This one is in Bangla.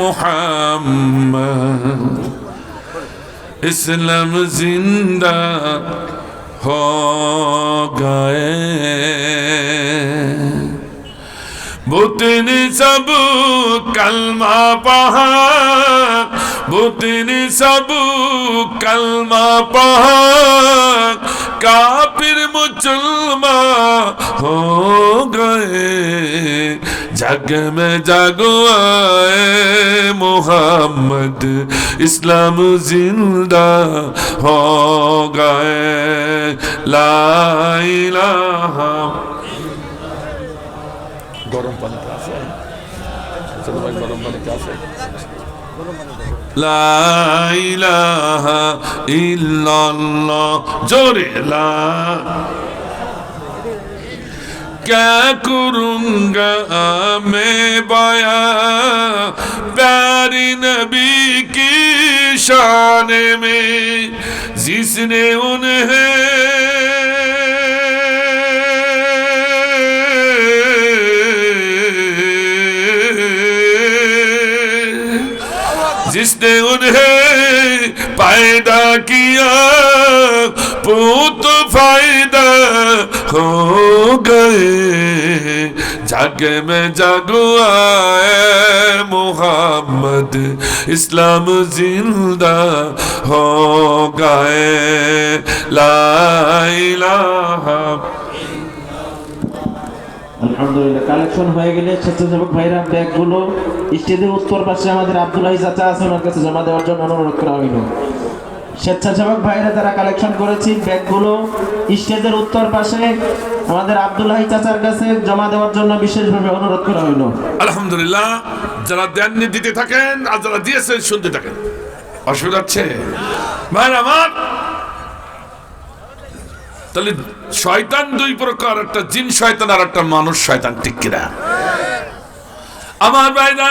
মোহাম্মদ, ইসলাম জিন্দা হো গায়ে। বুতনি সব কলমা পাহাড় বুতনি সব কলমা পাহাড় কাপির মুসলমান হো গায়ে। जग में जागो आए मोहम्मद इस्लाम जिंदा हो गए ला इलाहा গরম পানিতে আছে ছোট ভাই গরম পানিতে আছে লা ইলাহা ইল্লাল্লাহ জোরে লা کیا کروں گا میں بایا؟ پیاری نبی کی شان میں جس نے انہیں جس نے انہیں پیدا کیا پوت فائدہ हो गए जग में जगुआए मोहम्मद इस्लाम जिंदा हो गए ला इलाहा আলহামদুলিল্লাহ কালেকশন হয়ে গেলে স্বেচ্ছাসেবক ভাইরা ব্যাগগুলো স্টেজের উত্তর পাশে আমাদের আব্দুল্লাহ চাচা আছে ওনার কাছে জমা দেওয়ার জন্য অনুরোধ করা হইল স্বেচ্ছাসেবক ভাইরা যারা কালেকশন করেছি ব্যাগগুলো, স্টেজের উত্তর পাশে আমাদের আব্দুল্লাহ চাচার কাছে জমা দেওয়ার জন্য বিশেষভাবে অনুরোধ করা হইল আলহামদুলিল্লাহ, যারা দেননি দিতে থাকেন আর যারা দিয়েছেন, শুনতে থাকেন। অসুবিধা হচ্ছে? ভাই আমার, তাহলে শয়তান দুই প্রকার, একটা জিন শয়তান আর একটা মানুষ শয়তান, ঠিক আমার ভাইরা